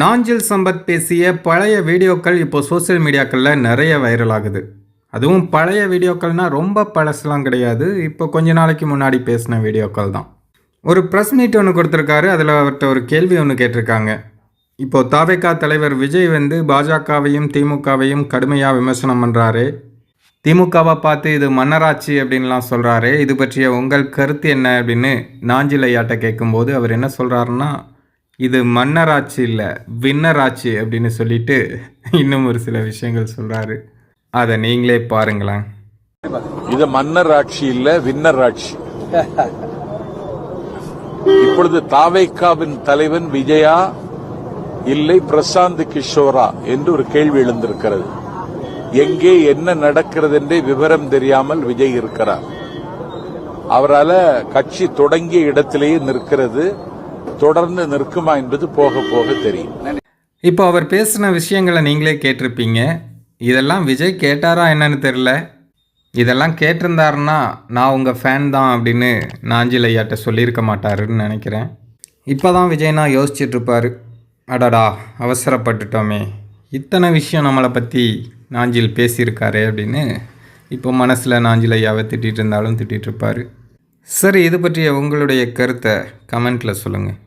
நாஞ்சில் சம்பத் பேசிய பழைய வீடியோக்கள் இப்போ சோஷியல் மீடியாக்களில் நிறைய வைரல் ஆகுது அதுவும் பழைய வீடியோக்கள்னால் ரொம்ப பழசுலாம் கிடையாது. இப்போ கொஞ்ச நாளைக்கு முன்னாடி பேசின வீடியோக்கள் தான். ஒரு ப்ரெஸ் மீட் ஒன்று கொடுத்துருக்காரு. அதில் அவர்கிட்ட ஒரு கேள்வி ஒன்று கேட்டிருக்காங்க. இப்போது தாவேகா தலைவர் விஜய் வந்து பாஜகவையும் திமுகவையும் கடுமையாக விமர்சனம் பண்ணுறாரு திமுகவை பார்த்து இது மன்னராட்சி அப்படின்லாம் சொல்கிறாரு இது பற்றிய உங்கள் கருத்து என்ன அப்படின்னு நாஞ்சில் ஐயாட்ட கேட்கும்போது அவர் என்ன சொல்கிறாருன்னா இது மன்னராட்சி இல்லை வின்னராட்சி அப்படின்னு சொல்லிட்டு இன்னும் ஒரு சில விஷயங்கள் சொல்றாரு. அதை நீங்களே பாருங்களேன். இது மன்னர் ஆட்சி இல்ல வின்னர் ஆட்சி இப்பொழுது தாவேக்காவின் தலைவன் விஜயா இல்லை பிரசாந்த் கிஷோரா என்று ஒரு கேள்வி எழுந்திருக்கிறது. எங்கே என்ன நடக்கிறது என்றே விவரம் தெரியாமல் விஜய் இருக்கிறார். அவரால கட்சி தொடங்கிய இடத்திலேயே நிற்கிறது. தொடர்ந்து நிற்குமா என்பது போக போக தெரியும். இப்போ அவர் பேசின விஷயங்களை நீங்களே கேட்டிருப்பீங்க. இதெல்லாம் விஜய் கேட்டாரா என்னன்னு தெரில இதெல்லாம் கேட்டிருந்தாருன்னா நான் உங்கள் ஃபேன் தான் அப்படின்னு நாஞ்சில் ஐயாட்ட சொல்லியிருக்க மாட்டாருன்னு நினைக்கிறேன். இப்போ தான் விஜய்னா யோசிச்சிட்ருப்பார். இருப்பாரு அடடா அவசரப்பட்டுட்டோமே. இத்தனை விஷயம் நம்மளை பற்றி நாஞ்சில் பேசியிருக்காரே அப்படின்னு இப்போ மனசில் நாஞ்சில் ஐயாவை திட்டிகிட்டு இருந்தாலும் திட்டிகிட்ருப்பாரு சரி இது பற்றிய உங்களுடைய கருத்தை கமெண்ட்டில் சொல்லுங்கள்